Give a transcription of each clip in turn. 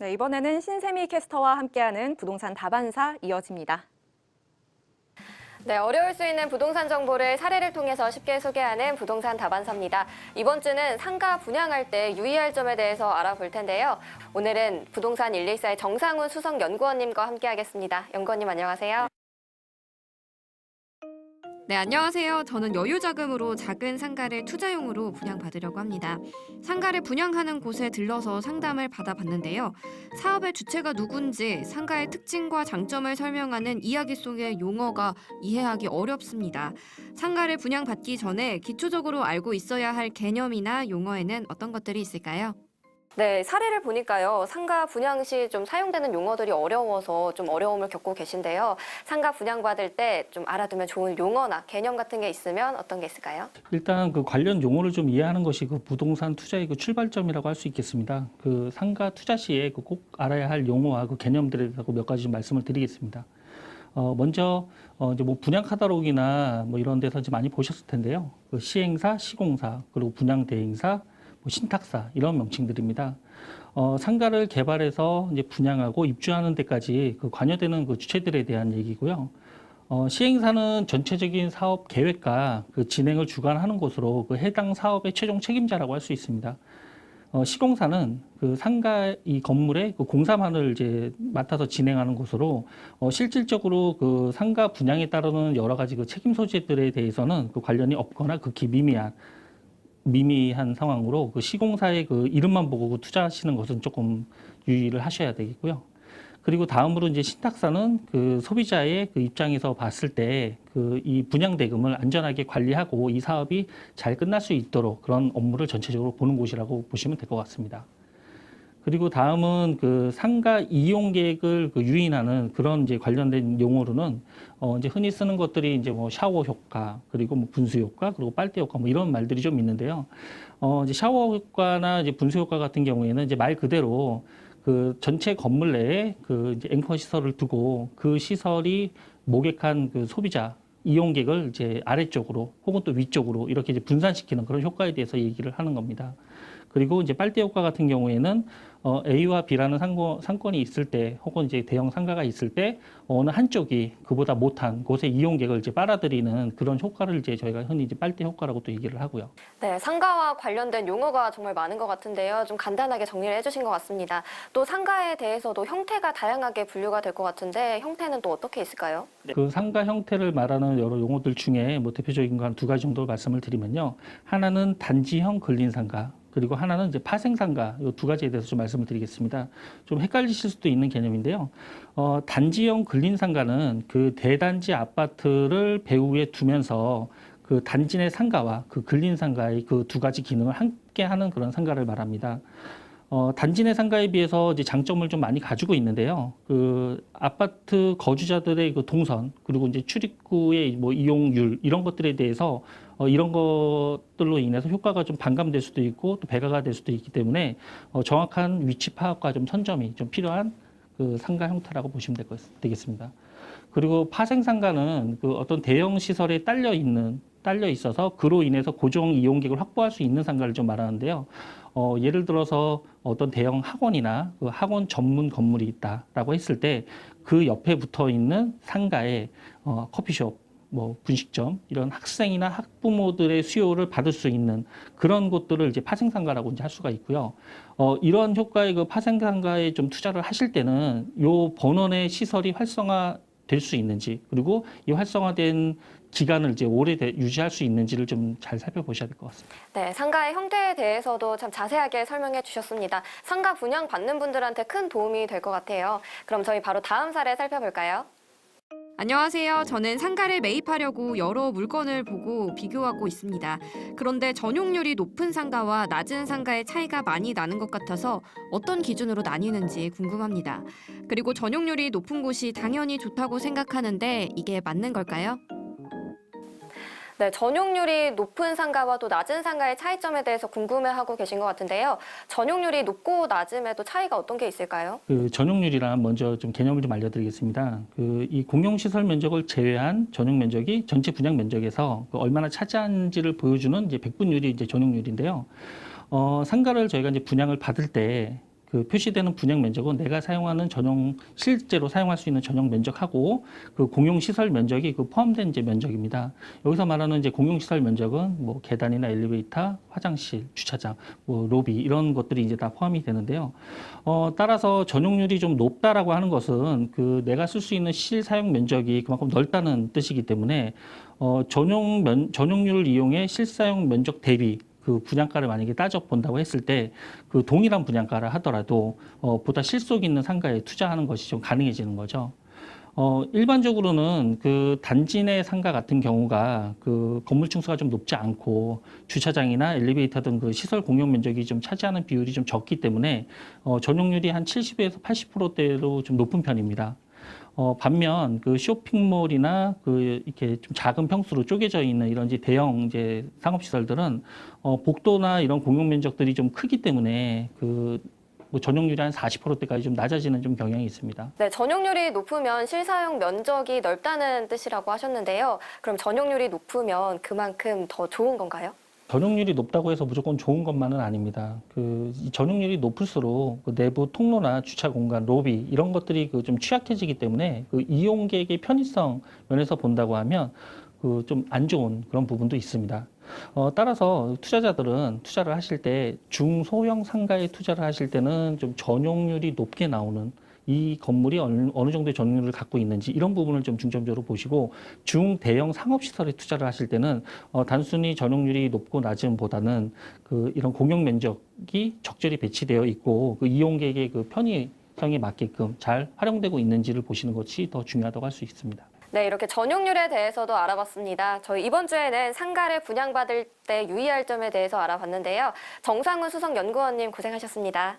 네, 이번에는 신세미 캐스터와 함께하는 부동산 다반사 이어집니다. 네, 어려울 수 있는 부동산 정보를 사례를 통해서 쉽게 소개하는 부동산 다반사입니다. 이번 주는 상가 분양할 때 유의할 점에 대해서 알아볼 텐데요. 오늘은 부동산 114의 정상훈 수석 연구원님과 함께하겠습니다. 연구원님 안녕하세요. 네, 안녕하세요. 저는 여유 자금으로 작은 상가를 투자용으로 분양받으려고 합니다. 상가를 분양하는 곳에 들러서 상담을 받아봤는데요. 사업의 주체가 누군지 상가의 특징과 장점을 설명하는 이야기 속의 용어가 이해하기 어렵습니다. 상가를 분양받기 전에 기초적으로 알고 있어야 할 개념이나 용어에는 어떤 것들이 있을까요? 네, 사례를 보니까요. 상가 분양 시 좀 사용되는 용어들이 어려워서 좀 어려움을 겪고 계신데요. 상가 분양 받을 때 좀 알아두면 좋은 용어나 개념 같은 게 있으면 어떤 게 있을까요? 일단 그 관련 용어를 좀 이해하는 것이 그 부동산 투자의 그 출발점이라고 할 수 있겠습니다. 그 상가 투자 시에 그 꼭 알아야 할 용어와 그 개념들에 대해서 몇 가지 좀 말씀을 드리겠습니다. 어, 먼저 어, 이제 뭐 분양 카탈로그나 뭐 이런 데서 이제 많이 보셨을 텐데요. 그 시행사, 시공사, 그리고 분양 대행사, 뭐 신탁사 이런 명칭들입니다. 어, 상가를 개발해서 이제 분양하고 입주하는 데까지 그 관여되는 그 주체들에 대한 얘기고요. 어, 시행사는 전체적인 사업 계획과 그 진행을 주관하는 곳으로 그 해당 사업의 최종 책임자라고 할 수 있습니다. 어, 시공사는 그 상가 이 건물의 그 공사만을 이제 맡아서 진행하는 곳으로 어, 실질적으로 그 상가 분양에 따르는 여러 가지 그 책임 소재들에 대해서는 그 관련이 없거나 극히 미미한 미미한 상황으로 그 시공사의 그 이름만 보고 그 투자하시는 것은 조금 유의를 하셔야 되겠고요. 그리고 다음으로 이제 신탁사는 그 소비자의 그 입장에서 봤을 때 그 이 분양 대금을 안전하게 관리하고 이 사업이 잘 끝날 수 있도록 그런 업무를 전체적으로 보는 곳이라고 보시면 될 것 같습니다. 그리고 다음은 그 상가 이용 계획을 그 유인하는 그런 이제 관련된 용어로는 어 이제 흔히 쓰는 것들이 이제 뭐 샤워 효과 그리고 뭐 분수 효과 그리고 빨대 효과 뭐 이런 말들이 좀 있는데요. 어 이제 샤워 효과나 이제 분수 효과 같은 경우에는 이제 말 그대로 그 전체 건물 내에 그 이제 앵커 시설을 두고 그 시설이 모객한 그 소비자 이용객을 이제 아래쪽으로 혹은 또 위쪽으로 이렇게 이제 분산시키는 그런 효과에 대해서 얘기를 하는 겁니다. 그리고 이제 빨대 효과 같은 경우에는 어, A와 B라는 상권, 상권이 있을 때 혹은 이제 대형 상가가 있을 때 어느 한쪽이 그보다 못한 곳의 이용객을 이제 빨아들이는 그런 효과를 이제 저희가 흔히 이제 빨대 효과라고 또 얘기를 하고요. 네, 상가와 관련된 용어가 정말 많은 것 같은데요. 좀 간단하게 정리를 해주신 것 같습니다. 또 상가에 대해서도 형태가 다양하게 분류가 될 것 같은데 형태는 또 어떻게 있을까요? 그 상가 형태를 말하는 여러 용어들 중에 뭐 대표적인 거 한 두 가지 정도 말씀을 드리면요. 하나는 단지형 근린 상가, 그리고 하나는 이제 파생 상가 이 두 가지에 대해서 좀 말씀을 드리겠습니다. 좀 헷갈리실 수도 있는 개념인데요. 어, 단지형 근린 상가는 그 대단지 아파트를 배후에 두면서 그 단지 내 상가와 그 근린 상가의 그 두 가지 기능을 함께 하는 그런 상가를 말합니다. 어, 단지 내 상가에 비해서 이제 장점을 좀 많이 가지고 있는데요. 그 아파트 거주자들의 그 동선 그리고 이제 출입구의 뭐 이용률 이런 것들에 대해서 어, 이런 것들로 인해서 효과가 좀 반감될 수도 있고 또 배가가 될 수도 있기 때문에 어, 정확한 위치 파악과 좀 선점이 좀 필요한 그 상가 형태라고 보시면 될 것, 되겠습니다. 그리고 파생 상가는 그 어떤 대형 시설에 딸려 있는 딸려 있어서 그로 인해서 고정 이용객을 확보할 수 있는 상가를 좀 말하는데요. 어, 예를 들어서 어떤 대형 학원이나 그 학원 전문 건물이 있다라고 했을 때 그 옆에 붙어 있는 상가에 어, 커피숍, 뭐 분식점 이런 학생이나 학부모들의 수요를 받을 수 있는 그런 곳들을 이제 파생상가라고 이제 할 수가 있고요. 어, 이런 효과의 그 파생상가에 좀 투자를 하실 때는 요 본원의 시설이 활성화 될 수 있는지 그리고 이 활성화된 기간을 이제 오래 되- 유지할 수 있는지를 좀 잘 살펴보셔야 될 것 같습니다. 네, 상가의 형태에 대해서도 참 자세하게 설명해 주셨습니다. 상가 분양 받는 분들한테 큰 도움이 될 것 같아요. 그럼 저희 바로 다음 사례 살펴볼까요? 안녕하세요. 저는 상가를 매입하려고 여러 물건을 보고 비교하고 있습니다. 그런데 전용률이 높은 상가와 낮은 상가의 차이가 많이 나는 것 같아서 어떤 기준으로 나뉘는지 궁금합니다. 그리고 전용률이 높은 곳이 당연히 좋다고 생각하는데 이게 맞는 걸까요? 네, 전용률이 높은 상가와 또 낮은 상가의 차이점에 대해서 궁금해하고 계신 것 같은데요. 전용률이 높고 낮음에도 차이가 어떤 게 있을까요? 그 전용률이란 먼저 좀 개념을 좀 알려드리겠습니다. 그 이 공용시설 면적을 제외한 전용 면적이 전체 분양 면적에서 그 얼마나 차지하는지를 보여주는 이제 백분율이 이제 전용률인데요. 어, 상가를 저희가 이제 분양을 받을 때 그 표시되는 분양 면적은 내가 사용하는 전용 실제로 사용할 수 있는 전용 면적하고 그 공용 시설 면적이 그 포함된 이제 면적입니다. 여기서 말하는 이제 공용 시설 면적은 뭐 계단이나 엘리베이터, 화장실, 주차장, 뭐 로비 이런 것들이 이제 다 포함이 되는데요. 어, 따라서 전용률이 좀 높다라고 하는 것은 그 내가 쓸 수 있는 실 사용 면적이 그만큼 넓다는 뜻이기 때문에 어, 전용 면, 전용률을 이용해 실사용 면적 대비 그 분양가를 만약에 따져 본다고 했을 때 그 동일한 분양가를 하더라도 어, 보다 실속 있는 상가에 투자하는 것이 좀 가능해지는 거죠. 어, 일반적으로는 그 단지 내 상가 같은 경우가 그 건물 층수가 좀 높지 않고 주차장이나 엘리베이터 등 그 시설 공용 면적이 좀 차지하는 비율이 좀 적기 때문에 어, 전용률이 한 70에서 80%대로 좀 높은 편입니다. 어, 반면 그 쇼핑몰이나 그 이렇게 좀 작은 평수로 쪼개져 있는 이런 이제 대형 이제 상업시설들은 어, 복도나 이런 공용 면적들이 좀 크기 때문에 그 뭐 전용률이 한 40%대까지 좀 낮아지는 좀 경향이 있습니다. 네, 전용률이 높으면 실사용 면적이 넓다는 뜻이라고 하셨는데요. 그럼 전용률이 높으면 그만큼 더 좋은 건가요? 전용률이 높다고 해서 무조건 좋은 것만은 아닙니다. 그이 전용률이 높을수록 그 내부 통로나 주차 공간, 로비 이런 것들이 그 좀 취약해지기 때문에 그 이용객의 편의성 면에서 본다고 하면 그 좀 안 좋은 그런 부분도 있습니다. 어, 따라서 투자자들은 투자를 하실 때 중소형 상가에 투자를 하실 때는 좀 전용률이 높게 나오는 이 건물이 어느, 정도의 전용률을 갖고 있는지 이런 부분을 좀 중점적으로 보시고 중대형 상업시설에 투자를 하실 때는 어, 단순히 전용률이 높고 낮음보다는 그 이런 공용 면적이 적절히 배치되어 있고 그 이용객의 그 편의성에 맞게끔 잘 활용되고 있는지를 보시는 것이 더 중요하다고 할 수 있습니다. 네, 이렇게 전용률에 대해서도 알아봤습니다. 저희 이번 주에는 상가를 분양받을 때 유의할 점에 대해서 알아봤는데요. 정상훈 수석연구원님 고생하셨습니다.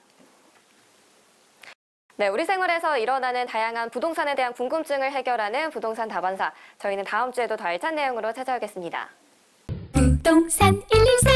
네, 우리 생활에서 일어나는 다양한 부동산에 대한 궁금증을 해결하는 부동산 다반사. 저희는 다음 주에도 더 알찬 내용으로 찾아오겠습니다. 부동산 114